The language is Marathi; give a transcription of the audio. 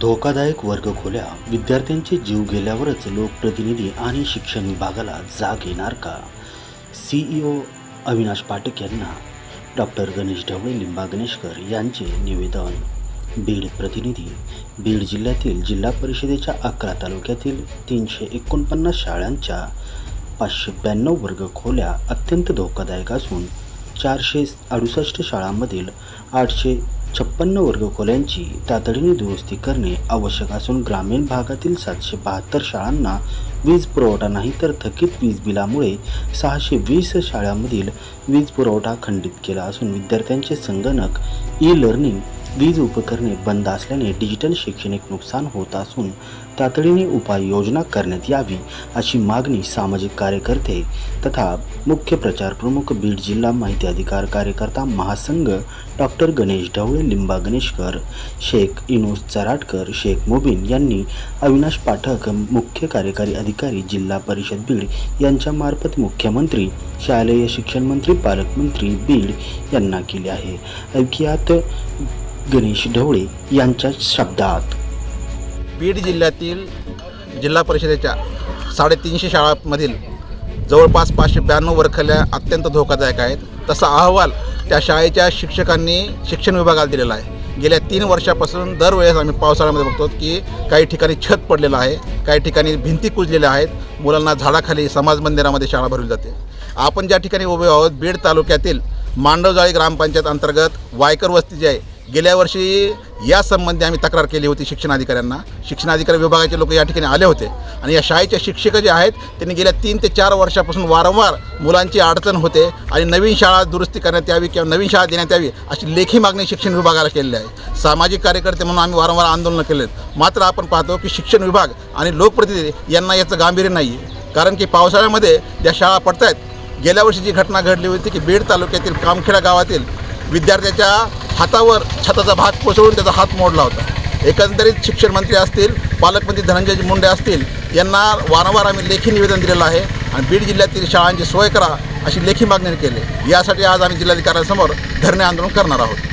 धोकादायक वर्गखोल्या विद्यार्थ्यांचे जीव गेल्यावरच लोकप्रतिनिधी आणि शिक्षण विभागाला जाग येणार का? सीईओ अविनाश पाठक यांना डॉक्टर गणेश ढवळे लिंबा गणेशकर यांचे निवेदन. बीड प्रतिनिधी बीड जिल्ह्यातील जिल्हा परिषदेच्या अकरा तालुक्यातील तीनशे एकोणपन्नास शाळांच्या पाचशे ब्याण्णव वर्ग खोल्या अत्यंत धोकादायक असून चारशे अडुसष्ट शाळांमधील आठशे छप्पन्न वर्ग खोल्यांची तातडीने दुरुस्ती करणे आवश्यक असून ग्रामीण भागातील सातशे बहात्तर शाळांना वीज पुरवठा नाही तर थकीत वीज बिलामुळे सहाशे वीस शाळांमधील वीज पुरवठा खंडित केला असून विद्यार्थ्यांचे संगणक ई लर्निंग वीज उपकरणे बंद असल्याने डिजिटल शैक्षणिक नुकसान होत असून तातडीने उपाययोजना करण्यात यावी अशी मागणी सामाजिक कार्यकर्ते तथा मुख्य प्रचार प्रमुख बीड जिल्हा माहिती अधिकार कार्यकर्ता महासंघ डॉक्टर गणेश ढवळे लिंबा गणेशकर शेख इनोस चराटकर शेख मोबिन यांनी अविनाश पाठक मुख्य कार्यकारी अधिकारी जिल्हा परिषद बीड यांच्यामार्फत मुख्यमंत्री शालेय शिक्षण मंत्री पालकमंत्री बीड यांना केले आहे. ऐकियात गणेश ढवळे यांच्या शब्दात. बीड जिल्ह्यातील जिल्हा परिषदेच्या साडेतीनशे शाळांमधील जवळपास पाचशे ब्याण्णव वर्खल्या अत्यंत धोकादायक आहेत. तसा अहवाल त्या शाळेच्या शिक्षकांनी शिक्षण विभागाला दिलेला आहे. गेल्या तीन वर्षापासून दरवेळेस आम्ही पावसाळ्यामध्ये बघतो की काही ठिकाणी छत पडलेलं आहे काही ठिकाणी भिंती कुजलेल्या आहेत मुलांना झाडाखाली समाज मंदिरामध्ये शाळा भरली जाते. आपण ज्या ठिकाणी उभे आहोत बीड तालुक्यातील मांडवजाळी ग्रामपंचायत अंतर्गत वायकर वस्ती जी आहे गेल्या वर्षी या संबंधी आम्ही तक्रार केली होती शिक्षणाधिकाऱ्यांना. शिक्षणाधिकारी विभागाचे लोक या ठिकाणी आले होते. आणि या शाळेचे शिक्षक जे आहेत त्यांनी गेल्या तीन ते चार वर्षापासून वारंवार मुलांची अडचण होते आणि नवीन शाळा दुरुस्ती करण्यात यावी किंवा नवीन शाळा देण्यात यावी अशी लेखी मागणी शिक्षण विभागाला केलेली आहे. सामाजिक कार्यकर्ते म्हणून आम्ही वारंवार आंदोलनं केले मात्र आपण पाहतो की शिक्षण विभाग आणि लोकप्रतिनिधी यांना याचं गांभीर्य नाही आहे कारण की पावसाळ्यामध्ये ज्या शाळा पडत आहेत गेल्या वर्षी जी घटना घडली होती की बीड तालुक्यातील कामखेडा गावातील विद्यार्थ्याच्या हातावर छताचा भाग कोसळून त्याचा हात मोडला होता. एकंदरीत शिक्षण मंत्री असतील पालकमंत्री धनंजय मुंडे असतील यांना वारंवार आम्ही लेखी निवेदन दिलेलं आहे आणि बीड जिल्ह्यातील शाळांची सोय करा अशी लेखी मागणी केली. यासाठी आज आम्ही जिल्हाधिकाऱ्यांसमोर धरणे आंदोलन करणार आहोत.